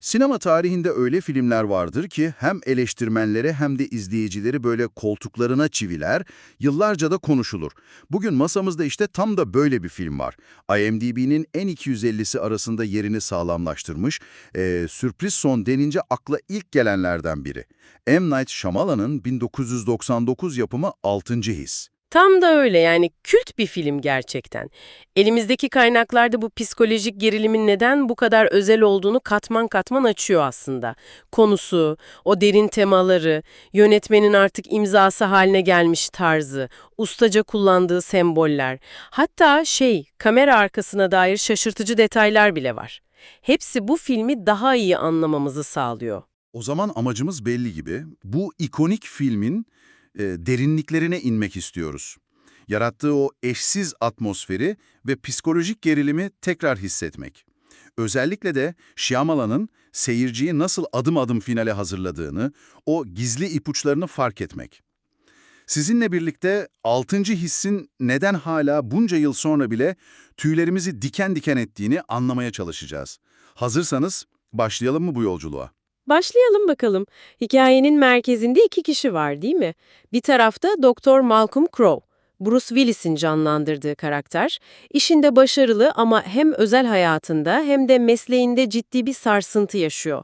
Sinema tarihinde öyle filmler vardır ki hem eleştirmenleri hem de izleyicileri böyle koltuklarına çiviler, yıllarca da konuşulur. Bugün masamızda işte tam da böyle bir film var. IMDb'nin en 250'si arasında yerini sağlamlaştırmış, eee, sürpriz son denince akla ilk gelenlerden biri. M. Night Shyamalan'ın 1999 yapımı Altıncı His. Tam da öyle yani kült bir film gerçekten. Elimizdeki kaynaklarda bu psikolojik gerilimin neden bu kadar özel olduğunu katman katman açıyor aslında. Konusu, o derin temaları, yönetmenin artık imzası haline gelmiş tarzı, ustaca kullandığı semboller, hatta şey, kamera arkasına dair şaşırtıcı detaylar bile var. Hepsi bu filmi daha iyi anlamamızı sağlıyor. O zaman amacımız belli gibi. Bu ikonik filmin e, derinliklerine inmek istiyoruz. Yarattığı o eşsiz atmosferi ve psikolojik gerilimi tekrar hissetmek. Özellikle de Shyamalan'ın seyirciyi nasıl adım adım finale hazırladığını, o gizli ipuçlarını fark etmek. Sizinle birlikte altıncı hissin neden hala bunca yıl sonra bile tüylerimizi diken diken ettiğini anlamaya çalışacağız. Hazırsanız başlayalım mı bu yolculuğa? Başlayalım bakalım. Hikayenin merkezinde iki kişi var değil mi? Bir tarafta Doktor Malcolm Crowe, Bruce Willis'in canlandırdığı karakter, işinde başarılı ama hem özel hayatında hem de mesleğinde ciddi bir sarsıntı yaşıyor.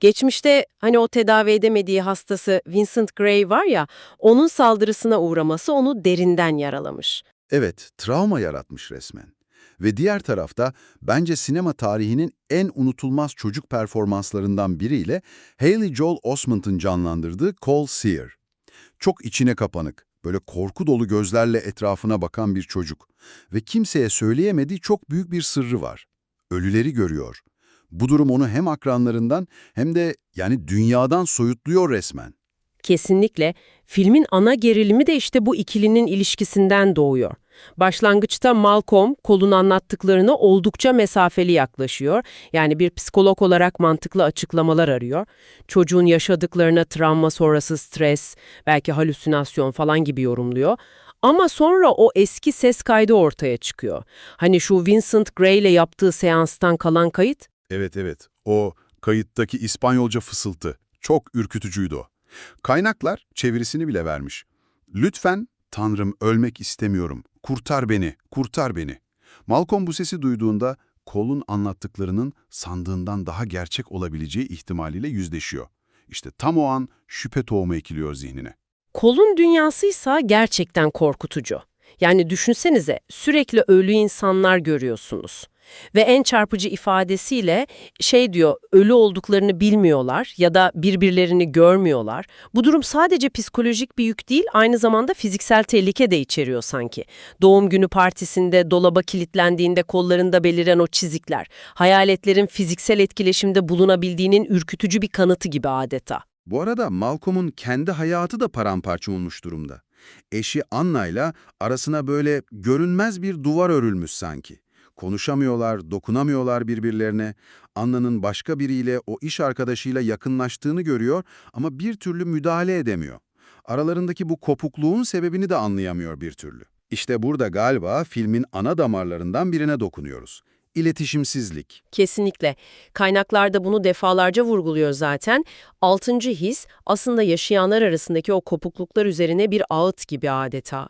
Geçmişte hani o tedavi edemediği hastası Vincent Gray var ya, onun saldırısına uğraması onu derinden yaralamış. Evet, travma yaratmış resmen. Ve diğer tarafta bence sinema tarihinin en unutulmaz çocuk performanslarından biriyle Haley Joel Osment'ın canlandırdığı Cole Sear. Çok içine kapanık, böyle korku dolu gözlerle etrafına bakan bir çocuk. Ve kimseye söyleyemediği çok büyük bir sırrı var. Ölüleri görüyor. Bu durum onu hem akranlarından hem de yani dünyadan soyutluyor resmen. Kesinlikle. Filmin ana gerilimi de işte bu ikilinin ilişkisinden doğuyor. Başlangıçta Malcolm kolun anlattıklarını oldukça mesafeli yaklaşıyor. Yani bir psikolog olarak mantıklı açıklamalar arıyor. Çocuğun yaşadıklarına travma sonrası stres, belki halüsinasyon falan gibi yorumluyor. Ama sonra o eski ses kaydı ortaya çıkıyor. Hani şu Vincent Gray ile yaptığı seanstan kalan kayıt Evet evet, o kayıttaki İspanyolca fısıltı çok ürkütücüydü o. Kaynaklar çevirisini bile vermiş. Lütfen, Tanrım ölmek istemiyorum, kurtar beni, kurtar beni. Malcolm bu sesi duyduğunda Cole'un anlattıklarının sandığından daha gerçek olabileceği ihtimaliyle yüzleşiyor. İşte tam o an şüphe tohumu ekiliyor zihnine. Kolun dünyasıysa gerçekten korkutucu. Yani düşünsenize sürekli ölü insanlar görüyorsunuz. Ve en çarpıcı ifadesiyle şey diyor, ölü olduklarını bilmiyorlar ya da birbirlerini görmüyorlar. Bu durum sadece psikolojik bir yük değil, aynı zamanda fiziksel tehlike de içeriyor sanki. Doğum günü partisinde dolaba kilitlendiğinde kollarında beliren o çizikler, hayaletlerin fiziksel etkileşimde bulunabildiğinin ürkütücü bir kanıtı gibi adeta. Bu arada Malcolm'un kendi hayatı da paramparça olmuş durumda. Eşi Anna'yla arasına böyle görünmez bir duvar örülmüş sanki. Konuşamıyorlar, dokunamıyorlar birbirlerine. Anna'nın başka biriyle, o iş arkadaşıyla yakınlaştığını görüyor ama bir türlü müdahale edemiyor. Aralarındaki bu kopukluğun sebebini de anlayamıyor bir türlü. İşte burada galiba filmin ana damarlarından birine dokunuyoruz. İletişimsizlik. Kesinlikle. Kaynaklarda bunu defalarca vurguluyor zaten. Altıncı his aslında yaşayanlar arasındaki o kopukluklar üzerine bir ağıt gibi adeta.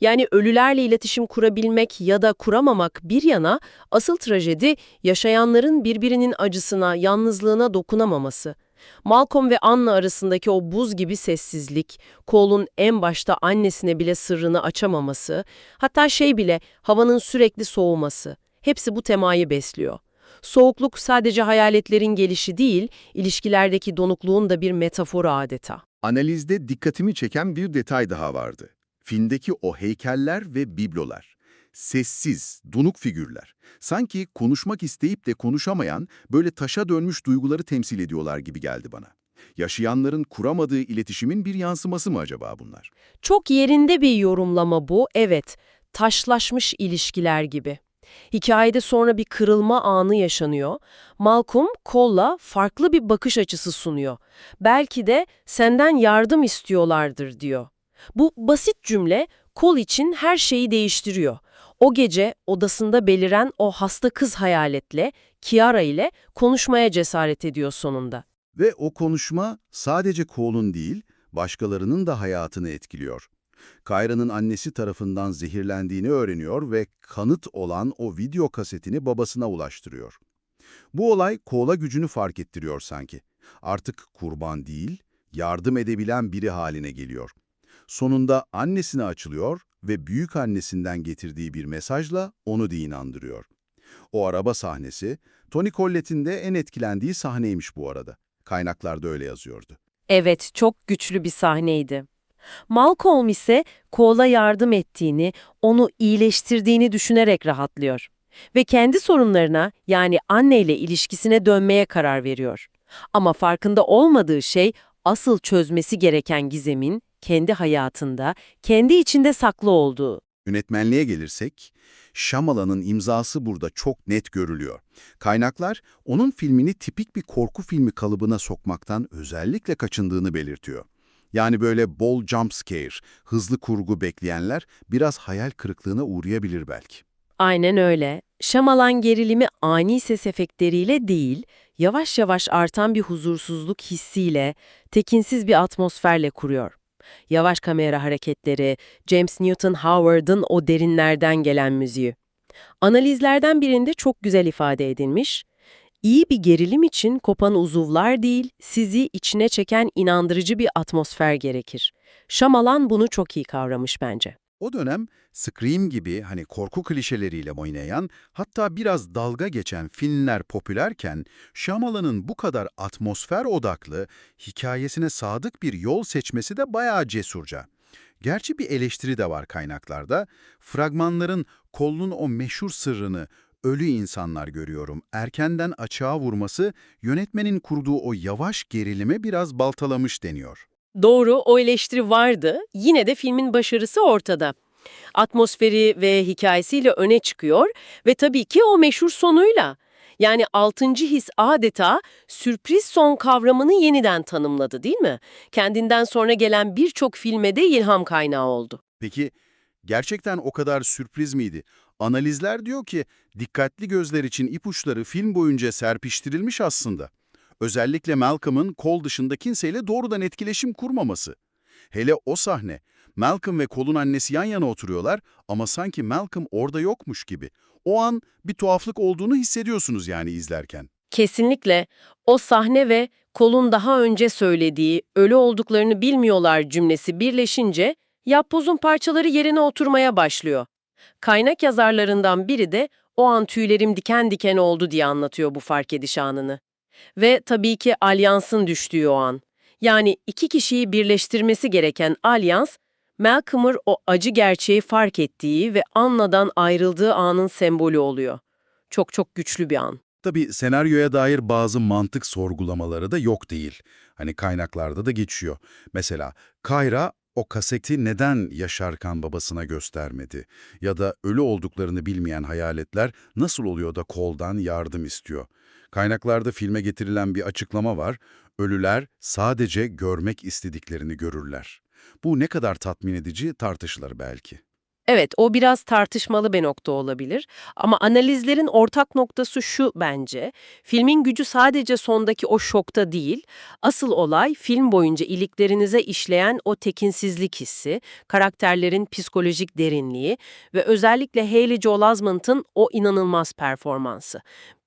Yani ölülerle iletişim kurabilmek ya da kuramamak bir yana asıl trajedi yaşayanların birbirinin acısına, yalnızlığına dokunamaması. Malcolm ve Anna arasındaki o buz gibi sessizlik, Cole'un en başta annesine bile sırrını açamaması, hatta şey bile havanın sürekli soğuması. Hepsi bu temayı besliyor. Soğukluk sadece hayaletlerin gelişi değil, ilişkilerdeki donukluğun da bir metaforu adeta. Analizde dikkatimi çeken bir detay daha vardı. Filmdeki o heykeller ve biblolar. Sessiz, donuk figürler. Sanki konuşmak isteyip de konuşamayan, böyle taşa dönmüş duyguları temsil ediyorlar gibi geldi bana. Yaşayanların kuramadığı iletişimin bir yansıması mı acaba bunlar? Çok yerinde bir yorumlama bu, evet. Taşlaşmış ilişkiler gibi. Hikayede sonra bir kırılma anı yaşanıyor. Malcolm, Cole'la farklı bir bakış açısı sunuyor. Belki de senden yardım istiyorlardır diyor. Bu basit cümle Cole için her şeyi değiştiriyor. O gece odasında beliren o hasta kız hayaletle, Kiara ile konuşmaya cesaret ediyor sonunda. Ve o konuşma sadece Cole'un değil, başkalarının da hayatını etkiliyor. Kayra'nın annesi tarafından zehirlendiğini öğreniyor ve kanıt olan o video kasetini babasına ulaştırıyor. Bu olay Cole'a gücünü fark ettiriyor sanki. Artık kurban değil, yardım edebilen biri haline geliyor. Sonunda annesine açılıyor ve büyük annesinden getirdiği bir mesajla onu da inandırıyor. O araba sahnesi, Tony Collette'in de en etkilendiği sahneymiş bu arada. Kaynaklarda öyle yazıyordu. Evet, çok güçlü bir sahneydi. Malcolm ise Cole'a yardım ettiğini, onu iyileştirdiğini düşünerek rahatlıyor. Ve kendi sorunlarına yani anneyle ilişkisine dönmeye karar veriyor. Ama farkında olmadığı şey asıl çözmesi gereken gizemin kendi hayatında, kendi içinde saklı olduğu. Yönetmenliğe gelirsek, Shyamalan'ın imzası burada çok net görülüyor. Kaynaklar, onun filmini tipik bir korku filmi kalıbına sokmaktan özellikle kaçındığını belirtiyor. Yani böyle bol jump scare, hızlı kurgu bekleyenler biraz hayal kırıklığına uğrayabilir belki. Aynen öyle. Şamalan gerilimi ani ses efektleriyle değil, yavaş yavaş artan bir huzursuzluk hissiyle, tekinsiz bir atmosferle kuruyor. Yavaş kamera hareketleri, James Newton Howard'ın o derinlerden gelen müziği. Analizlerden birinde çok güzel ifade edilmiş. İyi bir gerilim için kopan uzuvlar değil, sizi içine çeken inandırıcı bir atmosfer gerekir. Şamalan bunu çok iyi kavramış bence. O dönem Scream gibi hani korku klişeleriyle oynayan, hatta biraz dalga geçen filmler popülerken, Shyamalan'ın bu kadar atmosfer odaklı, hikayesine sadık bir yol seçmesi de bayağı cesurca. Gerçi bir eleştiri de var kaynaklarda. Fragmanların kolunun o meşhur sırrını, ölü insanlar görüyorum, erkenden açığa vurması, yönetmenin kurduğu o yavaş gerilime biraz baltalamış deniyor. Doğru, o eleştiri vardı. Yine de filmin başarısı ortada. Atmosferi ve hikayesiyle öne çıkıyor ve tabii ki o meşhur sonuyla. Yani altıncı his adeta sürpriz son kavramını yeniden tanımladı değil mi? Kendinden sonra gelen birçok filme de ilham kaynağı oldu. Peki gerçekten o kadar sürpriz miydi? Analizler diyor ki dikkatli gözler için ipuçları film boyunca serpiştirilmiş aslında. Özellikle Malcolm'ın kol dışında kimseyle doğrudan etkileşim kurmaması. Hele o sahne, Malcolm ve kolun annesi yan yana oturuyorlar ama sanki Malcolm orada yokmuş gibi. O an bir tuhaflık olduğunu hissediyorsunuz yani izlerken. Kesinlikle o sahne ve kolun daha önce söylediği ölü olduklarını bilmiyorlar cümlesi birleşince yapbozun parçaları yerine oturmaya başlıyor. Kaynak yazarlarından biri de o an tüylerim diken diken oldu diye anlatıyor bu fark ediş anını. Ve tabii ki alyansın düştüğü o an. Yani iki kişiyi birleştirmesi gereken alyans, Malcolm'ın o acı gerçeği fark ettiği ve Anna'dan ayrıldığı anın sembolü oluyor. Çok çok güçlü bir an. Tabii senaryoya dair bazı mantık sorgulamaları da yok değil. Hani kaynaklarda da geçiyor. Mesela Kayra o kaseti neden Yaşarkan babasına göstermedi? Ya da ölü olduklarını bilmeyen hayaletler nasıl oluyor da koldan yardım istiyor? Kaynaklarda filme getirilen bir açıklama var. Ölüler sadece görmek istediklerini görürler. Bu ne kadar tatmin edici tartışılır belki. Evet, o biraz tartışmalı bir nokta olabilir. Ama analizlerin ortak noktası şu bence. Filmin gücü sadece sondaki o şokta değil. Asıl olay film boyunca iliklerinize işleyen o tekinsizlik hissi, karakterlerin psikolojik derinliği ve özellikle Haley Joel Osment'ın o inanılmaz performansı.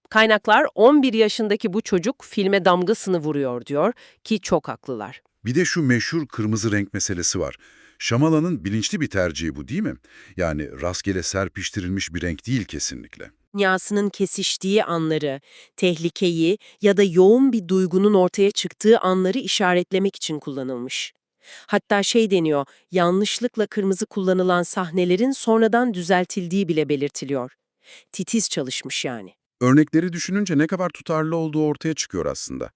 Kaynaklar 11 yaşındaki bu çocuk filme damgasını vuruyor diyor ki çok haklılar. Bir de şu meşhur kırmızı renk meselesi var. Şamala'nın bilinçli bir tercihi bu değil mi? Yani rastgele serpiştirilmiş bir renk değil kesinlikle. dünyasının kesiştiği anları, tehlikeyi ya da yoğun bir duygunun ortaya çıktığı anları işaretlemek için kullanılmış. Hatta şey deniyor, yanlışlıkla kırmızı kullanılan sahnelerin sonradan düzeltildiği bile belirtiliyor. Titiz çalışmış yani. Örnekleri düşününce ne kadar tutarlı olduğu ortaya çıkıyor aslında.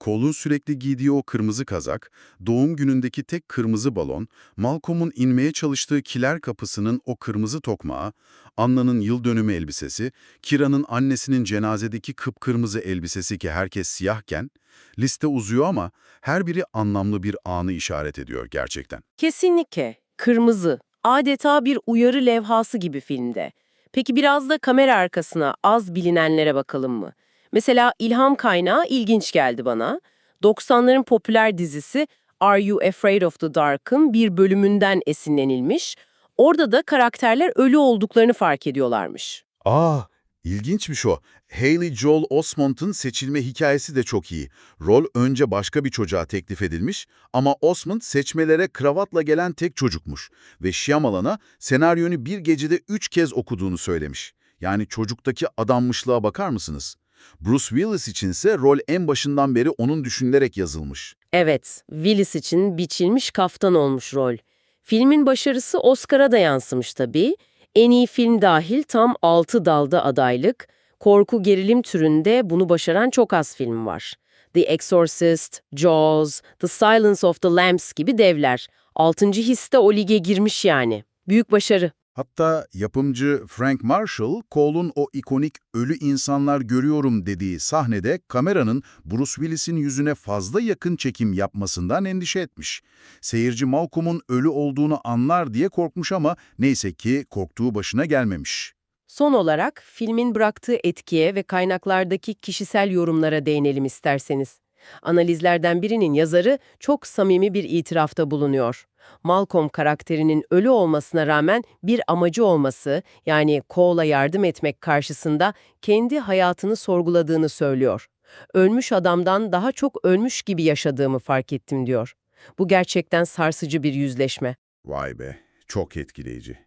Cole'un sürekli giydiği o kırmızı kazak, doğum günündeki tek kırmızı balon, Malcolm'un inmeye çalıştığı kiler kapısının o kırmızı tokmağı, Anna'nın yıl dönümü elbisesi, Kira'nın annesinin cenazedeki kıpkırmızı elbisesi ki herkes siyahken, liste uzuyor ama her biri anlamlı bir anı işaret ediyor gerçekten. Kesinlikle. Kırmızı. adeta bir uyarı levhası gibi filmde. Peki biraz da kamera arkasına az bilinenlere bakalım mı? Mesela ilham kaynağı ilginç geldi bana. 90'ların popüler dizisi Are You Afraid of the Dark'ın bir bölümünden esinlenilmiş. Orada da karakterler ölü olduklarını fark ediyorlarmış. Aa, ilginçmiş o. Haley Joel Osment'ın seçilme hikayesi de çok iyi. Rol önce başka bir çocuğa teklif edilmiş ama Osment seçmelere kravatla gelen tek çocukmuş ve Shyamalan'a senaryonu bir gecede üç kez okuduğunu söylemiş. Yani çocuktaki adanmışlığa bakar mısınız? Bruce Willis içinse rol en başından beri onun düşünülerek yazılmış. Evet, Willis için biçilmiş kaftan olmuş rol. Filmin başarısı Oscar'a da yansımış tabii. En iyi film dahil tam 6 dalda adaylık. Korku gerilim türünde bunu başaran çok az film var. The Exorcist, Jaws, The Silence of the Lambs gibi devler. Altıncı hisse o lige girmiş yani. Büyük başarı. Hatta yapımcı Frank Marshall, Cole'un o ikonik ölü insanlar görüyorum dediği sahnede kameranın Bruce Willis'in yüzüne fazla yakın çekim yapmasından endişe etmiş. Seyirci Malcolm'un ölü olduğunu anlar diye korkmuş ama neyse ki korktuğu başına gelmemiş. Son olarak filmin bıraktığı etkiye ve kaynaklardaki kişisel yorumlara değinelim isterseniz. Analizlerden birinin yazarı çok samimi bir itirafta bulunuyor. Malcolm karakterinin ölü olmasına rağmen bir amacı olması, yani Cole'a yardım etmek karşısında kendi hayatını sorguladığını söylüyor. Ölmüş adamdan daha çok ölmüş gibi yaşadığımı fark ettim diyor. Bu gerçekten sarsıcı bir yüzleşme. Vay be, çok etkileyici.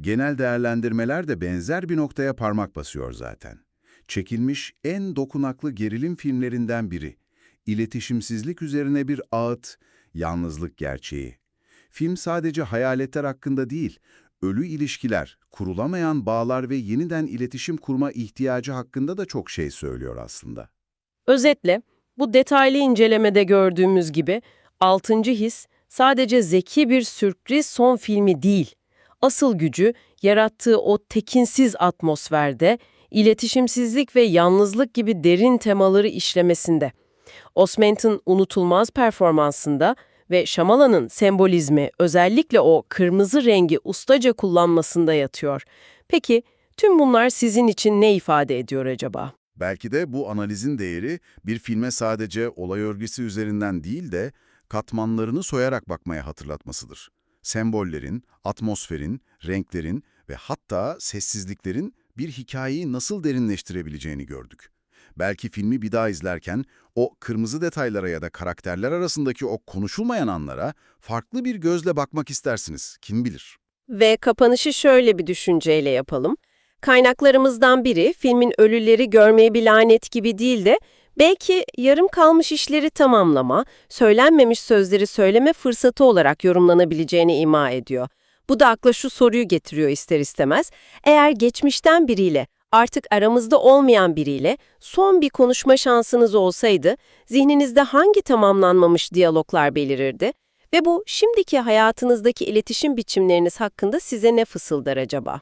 Genel değerlendirmeler de benzer bir noktaya parmak basıyor zaten. Çekilmiş en dokunaklı gerilim filmlerinden biri. İletişimsizlik üzerine bir ağıt, yalnızlık gerçeği. Film sadece hayaletler hakkında değil, ölü ilişkiler, kurulamayan bağlar ve yeniden iletişim kurma ihtiyacı hakkında da çok şey söylüyor aslında. Özetle, bu detaylı incelemede gördüğümüz gibi 6. his sadece zeki bir sürpriz son filmi değil. Asıl gücü yarattığı o tekinsiz atmosferde, iletişimsizlik ve yalnızlık gibi derin temaları işlemesinde. Osment'in unutulmaz performansında ve Şamala'nın sembolizmi özellikle o kırmızı rengi ustaca kullanmasında yatıyor. Peki tüm bunlar sizin için ne ifade ediyor acaba? Belki de bu analizin değeri bir filme sadece olay örgüsü üzerinden değil de katmanlarını soyarak bakmaya hatırlatmasıdır. Sembollerin, atmosferin, renklerin ve hatta sessizliklerin bir hikayeyi nasıl derinleştirebileceğini gördük. Belki filmi bir daha izlerken o kırmızı detaylara ya da karakterler arasındaki o konuşulmayan anlara farklı bir gözle bakmak istersiniz, kim bilir. Ve kapanışı şöyle bir düşünceyle yapalım. Kaynaklarımızdan biri filmin ölüleri görmeye bir lanet gibi değil de belki yarım kalmış işleri tamamlama, söylenmemiş sözleri söyleme fırsatı olarak yorumlanabileceğini ima ediyor. Bu da akla şu soruyu getiriyor ister istemez. Eğer geçmişten biriyle, artık aramızda olmayan biriyle son bir konuşma şansınız olsaydı, zihninizde hangi tamamlanmamış diyaloglar belirirdi? Ve bu şimdiki hayatınızdaki iletişim biçimleriniz hakkında size ne fısıldar acaba?